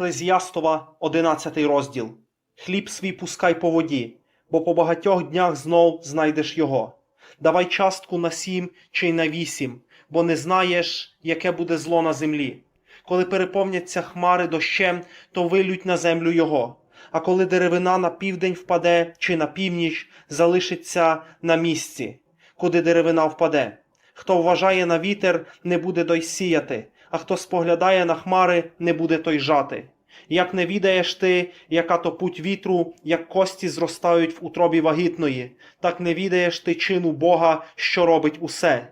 Еклезіастова, 11 розділ. Хліб свій пускай по воді, бо по багатьох днях знов знайдеш його. Давай частку на сім чи й на вісім, бо не знаєш, яке буде зло на землі. Коли переповняться хмари дощем, то вилють на землю його. А коли деревина на південь впаде чи на північ, залишиться на місці, куди деревина впаде. Хто вважає на вітер, не буде той сіяти, а хто споглядає на хмари, не буде той жати. Як не відаєш ти, яка то путь вітру, як кості зростають в утробі вагітної, так не відаєш ти чину Бога, що робить усе.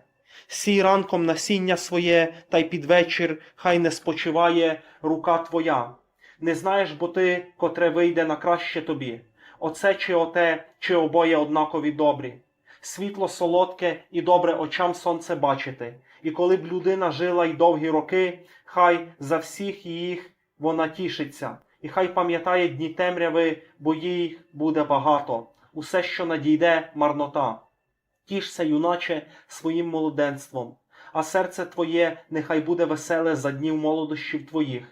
Сій ранком насіння своє, та й під вечір хай не спочиває рука твоя. Не знаєш, бо ти, котре вийде на краще тобі. Оце чи оте, чи обоє однакові добрі. Світло солодке і добре очам сонце бачити. І коли б людина жила й довгі роки, хай за всіх їх вона тішиться, і хай пам'ятає дні темряви, бо їх буде багато. Усе, що надійде, марнота. Тішся, юначе, своїм молоденством, а серце твоє нехай буде веселе за днів молодощів твоїх,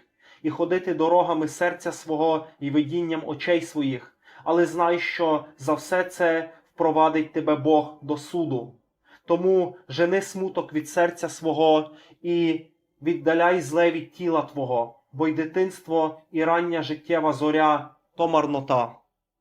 і ходити дорогами серця свого і видінням очей своїх, але знай, що за все це впровадить тебе Бог до суду. Тому жени смуток від серця свого і віддаляй зле від тіла твого, бо й дитинство і рання життєва зоря то марнота.